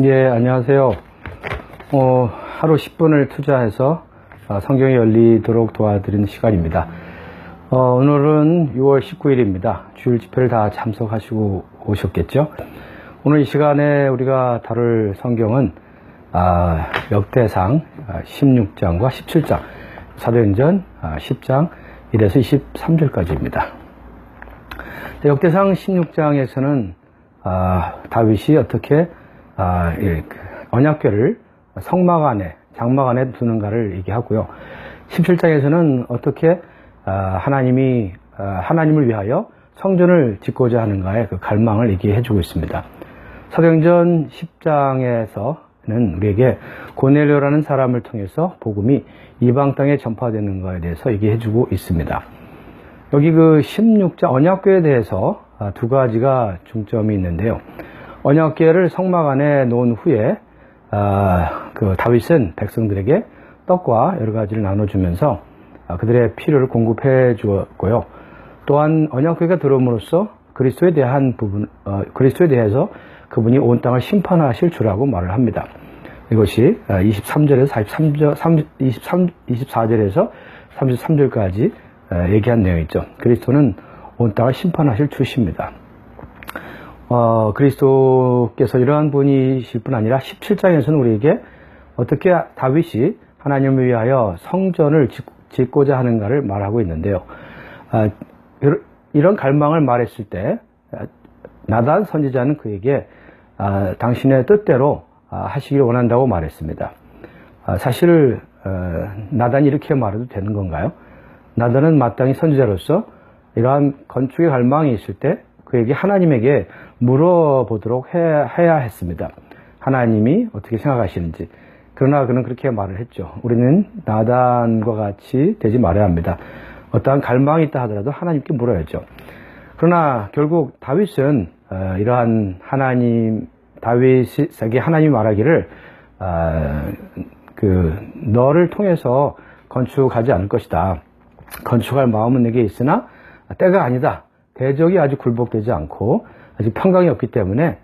예, 안녕하세요. 어, 하루 10분을 투자해서 어, 성경이 열리도록 도와드리는 시간입니다. 어, 오늘은 6월 19일입니다. 주일 집회를 다 참석하시고 오셨겠죠? 오늘 이 시간에 우리가 다룰 성경은 아, 역대상 16장과 17장, 사도행전 아, 10장 1에서 23절까지입니다. 역대상 16장에서는 아, 다윗이 어떻게 아, 예, 그 언약궤를 성막 안에 장막 안에 두는가를 얘기하고요. 17장에서는 어떻게 아, 하나님이 아, 하나님을 위하여 성전을 짓고자 하는가의 그 갈망을 얘기해 주고 있습니다. 사도행전 10장에서는 우리에게 고넬료라는 사람을 통해서 복음이 이방 땅에 전파되는 것에 대해서 얘기해 주고 있습니다. 여기 그 16장 언약궤에 대해서 아, 두 가지가 중점이 있는데요. 언약궤를 성막 안에 놓은 후에 아, 그 다윗은 백성들에게 떡과 여러 가지를 나눠주면서 아, 그들의 필요를 공급해 주었고요. 또한 언약궤가 들어옴으로써 그리스도에 대한 부분, 어, 그리스도에 대해서 그분이 온 땅을 심판하실 주라고 말을 합니다. 이것이 23절에서 43절, 23, 24절에서 33절까지 얘기한 내용이죠. 그리스도는 온 땅을 심판하실 주십니다. 어, 그리스도께서 이러한 분이실 뿐 아니라 17장에서는 우리에게 어떻게 다윗이 하나님을 위하여 성전을 짓고자 하는가를 말하고 있는데요. 아, 이런 갈망을 말했을 때 나단 선지자는 그에게 아, 당신의 뜻대로 아, 하시기를 원한다고 말했습니다. 아, 사실 어, 나단이 이렇게 말해도 되는 건가요? 나단은 마땅히 선지자로서 이러한 건축의 갈망이 있을 때 그에게 하나님에게 물어보도록 해야 했습니다. 하나님이 어떻게 생각하시는지. 그러나 그는 그렇게 말을 했죠. 우리는 나단과 같이 되지 말아야 합니다. 어떠한 갈망이 있다 하더라도 하나님께 물어야죠. 그러나 결국 다윗은 어, 이러한 하나님 다윗에게 하나님이 말하기를 어, 그 너를 통해서 건축하지 않을 것이다. 건축할 마음은 내게 있으나 때가 아니다. 대적이 아직 굴복되지 않고 아직 평강이 없기 때문에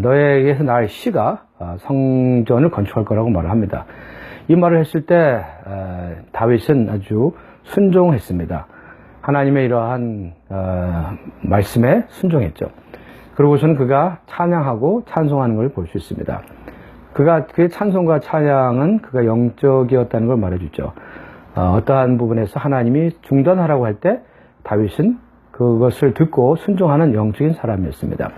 너에게서 날 시가 성전을 건축할 거라고 말을 합니다. 이 말을 했을 때 다윗은 아주 순종했습니다. 하나님의 이러한 어, 말씀에 순종했죠. 그러고서는 그가 찬양하고 찬송하는 걸 볼 수 있습니다. 그가 그의 찬송과 찬양은 그가 영적이었다는 걸 말해주죠. 어, 떠한 부분에서 하나님이 중단하라고 할 때 다윗은 그것을 듣고 순종하는 영적인 사람이었습니다.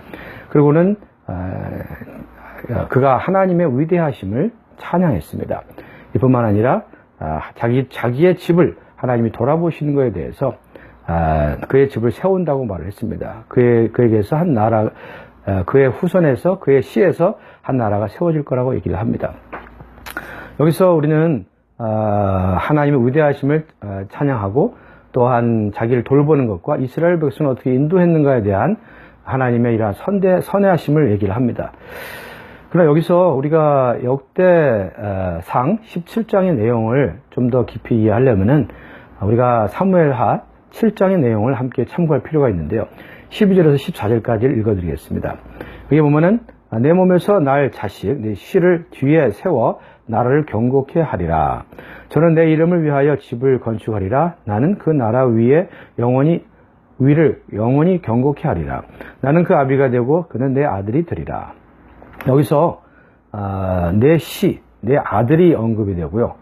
그리고는 어, 그가 하나님의 위대하심을 찬양했습니다. 이뿐만 아니라 아, 자기 자기의 집을 하나님이 돌아보시는 것에 대해서 아, 그의 집을 세운다고 말을 했습니다. 그의 그에게서 한 나라 아, 그의 후손에서 그의 시에서 한 나라가 세워질 거라고 얘기를 합니다. 여기서 우리는 하나님의 위대하심을 찬양하고 또한 자기를 돌보는 것과 이스라엘 백성을 어떻게 인도했는가에 대한 하나님의 이러한 선대, 선회하심을 얘기를 합니다. 그러나 여기서 우리가 역대상 17장의 내용을 좀 더 깊이 이해하려면은 우리가 사무엘하 7장의 내용을 함께 참고할 필요가 있는데요. 12절에서 14절까지를 읽어드리겠습니다. 여기 보면은 내 몸에서 날 자식, 내 씨를 뒤에 세워 나라를 경고케 하리라. 저는 내 이름을 위하여 집을 건축하리라. 나는 그 나라 위에 영원히 위를 영원히 경고케 하리라. 나는 그 아비가 되고 그는 내 아들이 되리라. 여기서 아, 내 씨, 내 아들이 언급이 되고요.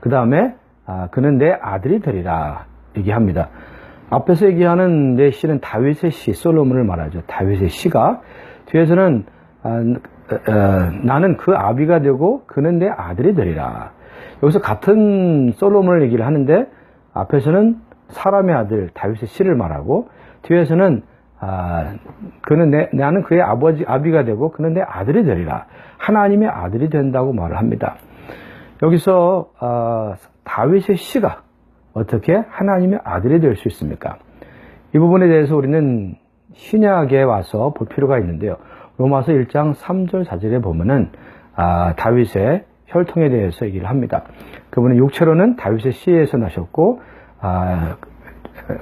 그 다음에 아, 그는 내 아들이 되리라 얘기합니다. 앞에서 얘기하는 내 씨는 다윗의 씨, 솔로몬을 말하죠. 다윗의 씨가 뒤에서는 아, 어, 나는 그 아비가 되고 그는 내 아들이 되리라. 여기서 같은 솔로몬을 얘기를 하는데 앞에서는 사람의 아들 다윗의 씨를 말하고 뒤에서는 아, 그는 내, 나는 그의 아버지 아비가 되고 그는 내 아들이 되리라. 하나님의 아들이 된다고 말을 합니다. 여기서 아, 다윗의 씨가 어떻게 하나님의 아들이 될 수 있습니까? 이 부분에 대해서 우리는 신약에 와서 볼 필요가 있는데요. 로마서 1장 3절 4절에 보면은 아, 다윗의 혈통에 대해서 얘기를 합니다. 그분은 육체로는 다윗의 씨에서 나셨고 아,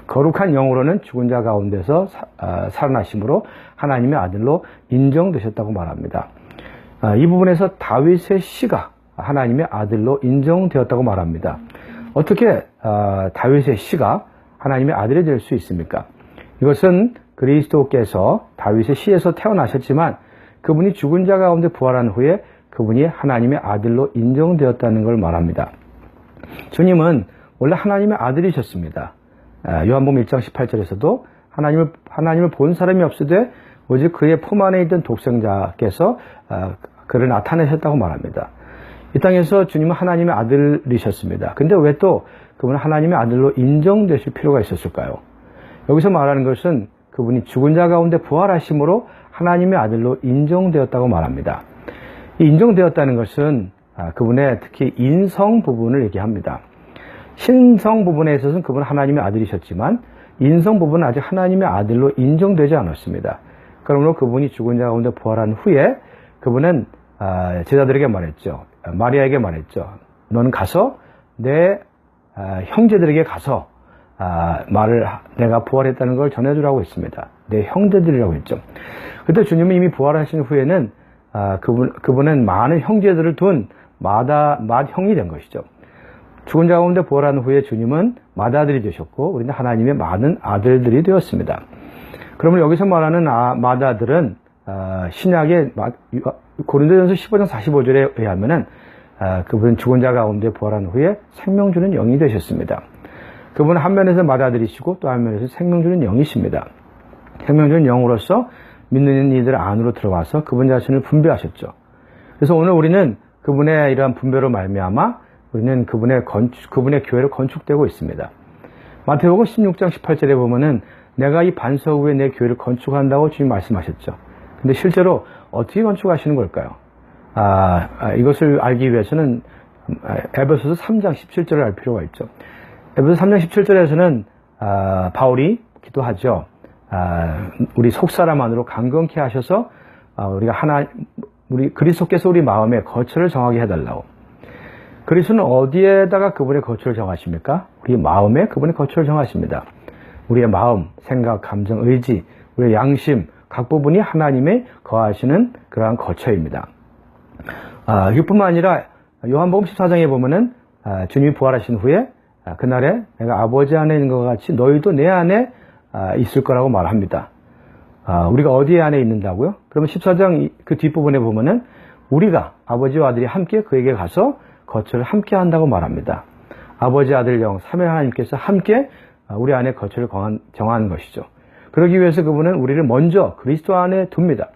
거룩한 영으로는 죽은 자 가운데서 사, 아, 살아나심으로 하나님의 아들로 인정되셨다고 말합니다. 아, 이 부분에서 다윗의 씨가 하나님의 아들로 인정되었다고 말합니다. 어떻게 아, 다윗의 씨가 하나님의 아들이 될 수 있습니까? 이것은 그리스도께서 다윗의 씨에서 태어나셨지만 그분이 죽은 자 가운데 부활한 후에 그분이 하나님의 아들로 인정되었다는 걸 말합니다. 주님은 원래 하나님의 아들이셨습니다. 아, 요한복음 1장 18절에서도 하나님을 하나님을 본 사람이 없으되 오직 그의 품 안에 있던 독생자께서 아, 그를 나타내셨다고 말합니다. 이 땅에서 주님은 하나님의 아들이셨습니다. 근데 왜 또 그분은 하나님의 아들로 인정되실 필요가 있었을까요? 여기서 말하는 것은 그분이 죽은 자 가운데 부활하심으로 하나님의 아들로 인정되었다고 말합니다. 이 인정되었다는 것은 아, 그분의 특히 인성 부분을 얘기합니다. 신성 부분에 있어서는 그분은 하나님의 아들이셨지만 인성 부분은 아직 하나님의 아들로 인정되지 않았습니다. 그러므로 그분이 죽은 자 가운데 부활한 후에 그분은 아, 제자들에게 말했죠. 마리아에게 말했죠. 너는 가서 내 아, 형제들에게 가서 말을 내가 부활했다는 걸 전해주라고 했습니다. 내 형제들이라고 했죠. 그때 주님은 이미 부활하신 후에는 그분 그분은 많은 형제들을 둔 마다 맏 형이 된 것이죠. 죽은 자 가운데 부활한 후에 주님은 맏아들이 되셨고 우리는 하나님의 많은 아들들이 되었습니다. 그러면 여기서 말하는 아, 맏아들은 아, 신약의 고린도전서 15장 45절에 의하면은 아, 그분은 죽은 자 가운데 부활한 후에 생명 주는 영이 되셨습니다. 그분은 한 면에서 맏아들이시고 또 한 면에서 생명 주는 영이십니다. 생명 주는 영으로서 믿는 이들 안으로 들어와서 그분 자신을 분배하셨죠. 그래서 오늘 우리는 그분의 이러한 분배로 말미암아 우리는 그분의 건축, 그분의 교회를 건축되고 있습니다. 마태복음 16장 18절에 보면은 내가 이 반석 위에 내 교회를 건축한다고 주님 말씀하셨죠. 근데 실제로 어떻게 건축하시는 걸까요? 아, 아 이것을 알기 위해서는 에베소서 3장 17절을 알 필요가 있죠. 에베소 3장 17절에서는 아, 바울이 기도하죠. 아, 우리 속사람 안으로 강건케 하셔서 아, 우리가 하나 우리 그리스도께서 우리 마음에 거처를 정하게 해달라고. 그리스도는 어디에다가 그분의 거처를 정하십니까? 우리 마음에 그분의 거처를 정하십니다. 우리의 마음, 생각, 감정, 의지, 우리의 양심 각 부분이 하나님의 거하시는 그러한 거처입니다. 아, 이뿐만 아니라 요한복음 14장에 보면은 아, 주님이 부활하신 후에 아, 그날에 내가 아버지 안에 있는 것 같이 너희도 내 안에 아, 있을 거라고 말합니다. 아, 우리가 어디에 안에 있는다고요? 그러면 14장 그 뒷부분에 보면은 우리가 아버지와 아들이 함께 그에게 가서 거처를 함께 한다고 말합니다. 아버지, 아들, 영, 삼위 하나님께서 함께 우리 안에 거처를 정하는 것이죠. 그러기 위해서 그분은 우리를 먼저 그리스도 안에 둡니다.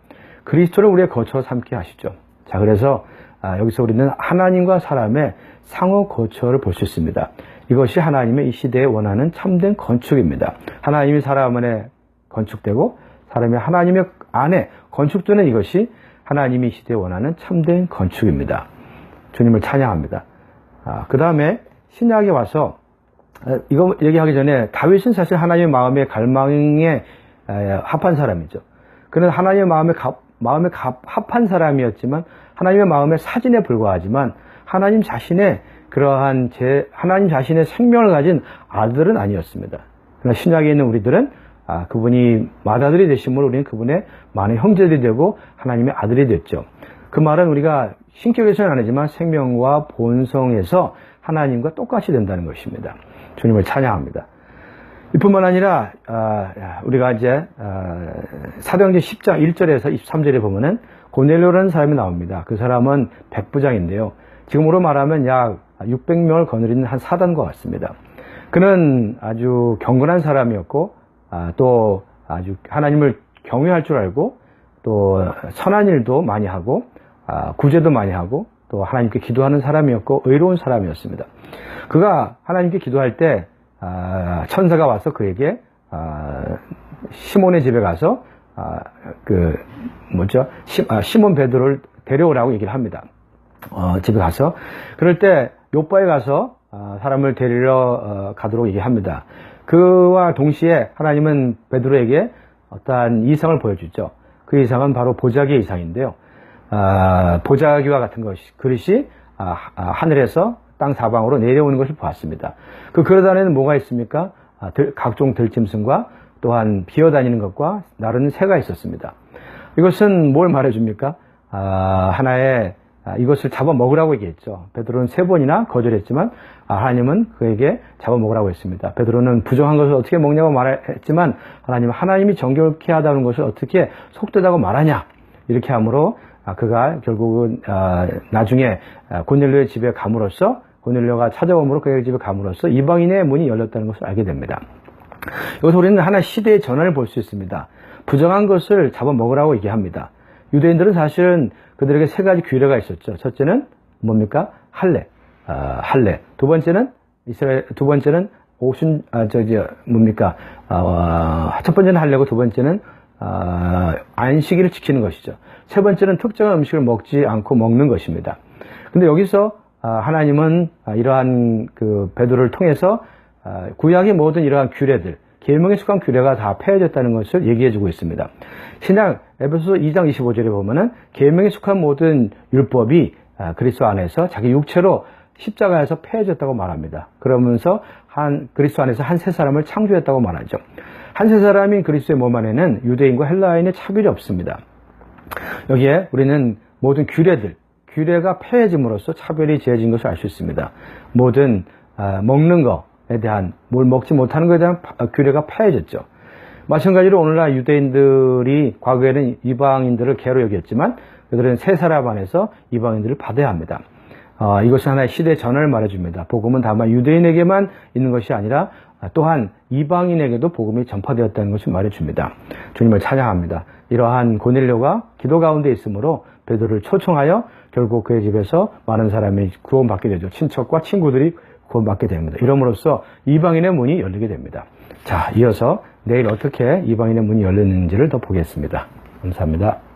그리스도를 우리의 거처로 삼게 하시죠. 자, 그래서 아, 여기서 우리는 하나님과 사람의 상호 거처를 볼 수 있습니다. 이것이 하나님의 이 시대에 원하는 참된 건축입니다. 하나님이 사람 안에 건축되고 사람이 하나님의 안에 건축되는 이것이 하나님이 이 시대에 원하는 참된 건축입니다. 주님을 찬양합니다. 아, 그 다음에 신약에 와서 아, 이거 얘기하기 전에 다윗은 사실 하나님의 마음의 갈망에 합한 사람이죠. 그는 하나님의 마음에 마음에 합한 사람이었지만 하나님의 마음의 사진에 불과하지만 하나님 자신의 그러한 제 하나님 자신의 생명을 가진 아들은 아니었습니다. 그러나 신약에 있는 우리들은 아, 그분이 맏아들이 되심으로 우리는 그분의 많은 형제들이 되고 하나님의 아들이 됐죠. 그 말은 우리가 신격에서는 아니지만 생명과 본성에서 하나님과 똑같이 된다는 것입니다. 주님을 찬양합니다. 이뿐만 아니라 아, 우리가 이제 아, 사도행전 10장 1절에서 23절에 보면은 고넬료라는 사람이 나옵니다. 그 사람은 백부장인데요. 지금으로 말하면 약 600명을 거느리는 한 사단과 같습니다. 그는 아주 경건한 사람이었고 아, 또 아주 하나님을 경외할 줄 알고 또 선한 일도 많이 하고 아, 구제도 많이 하고 또 하나님께 기도하는 사람이었고 의로운 사람이었습니다. 그가 하나님께 기도할 때 아, 천사가 와서 그에게 아, 시몬의 집에 가서 그 뭐죠 시몬 베드로를 데려오라고 얘기를 합니다. 어, 집에 가서 그럴 때 요바에 가서 사람을 데리러 어, 가도록 얘기합니다. 그와 동시에 하나님은 베드로에게 어떠한 이상을 보여주죠. 그 이상은 바로 보자기의 이상인데요. 아, 보자기와 같은 것이 그릇이 아, 아, 하늘에서 땅 사방으로 내려오는 것을 보았습니다. 그 그릇 안에는 뭐가 있습니까? 아, 들, 각종 들짐승과 또한 비어다니는 것과 나르는 새가 있었습니다. 이것은 뭘 말해줍니까? 아, 하나의 아, 이것을 잡아 먹으라고 얘기했죠. 베드로는 세 번이나 거절했지만 아, 하나님은 그에게 잡아 먹으라고 했습니다. 베드로는 부정한 것을 어떻게 먹냐고 말했지만 하나님은 하나님이 정결케 하다는 것을 어떻게 속되다고 말하냐 이렇게 함으로 아, 그가 결국은 아, 나중에 아, 고넬료의 집에 감으로써 고넬료가 찾아옴으로 그의 집에 감으로써 이방인의 문이 열렸다는 것을 알게 됩니다. 여기서 우리는 하나 시대의 전환을 볼 수 있습니다. 부정한 것을 잡아 먹으라고 얘기합니다. 유대인들은 사실은 그들에게 세 가지 규례가 있었죠. 첫째는 뭡니까? 할례. 아, 할례. 두 번째는 이스라엘 두 번째는 오순 아 저기 뭡니까? 아, 첫 번째는 할례고 두 번째는 아, 안식일을 지키는 것이죠. 세 번째는 특정한 음식을 먹지 않고 먹는 것입니다. 근데 여기서 아, 하나님은 아, 이러한 그 베드로를 통해서 아, 구약의 모든 이러한 규례들, 계명에 속한 규례가 다 폐해졌다는 것을 얘기해주고 있습니다. 신약 에베소 2장 25절에 보면은 계명에 속한 모든 율법이 아, 그리스도 안에서 자기 육체로 십자가에서 폐해졌다고 말합니다. 그러면서 한 그리스도 안에서 한 세 사람을 창조했다고 말하죠. 한 세 사람인 그리스도의 몸 안에는 유대인과 헬라인의 차별이 없습니다. 여기에 우리는 모든 규례들, 규례가 폐해짐으로써 차별이 지어진 것을 알 수 있습니다. 모든 아, 먹는 것에 대한 뭘 먹지 못하는 것에 대한 파- 규례가 폐해졌죠. 마찬가지로 오늘날 유대인들이 과거에는 이방인들을 개로 여겼지만 그들은 세 사람 안에서 이방인들을 받아야 합니다. 어, 이것은 하나의 시대 전환을 말해줍니다. 복음은 다만 유대인에게만 있는 것이 아니라 또한 이방인에게도 복음이 전파되었다는 것을 말해줍니다. 주님을 찬양합니다. 이러한 고넬료가 기도 가운데 있으므로 베드로를 초청하여 결국 그의 집에서 많은 사람이 구원받게 되죠. 친척과 친구들이 구원받게 됩니다. 이름으로써 이방인의 문이 열리게 됩니다. 자, 이어서 내일 어떻게 이방인의 문이 열리는지를 더 보겠습니다. 감사합니다.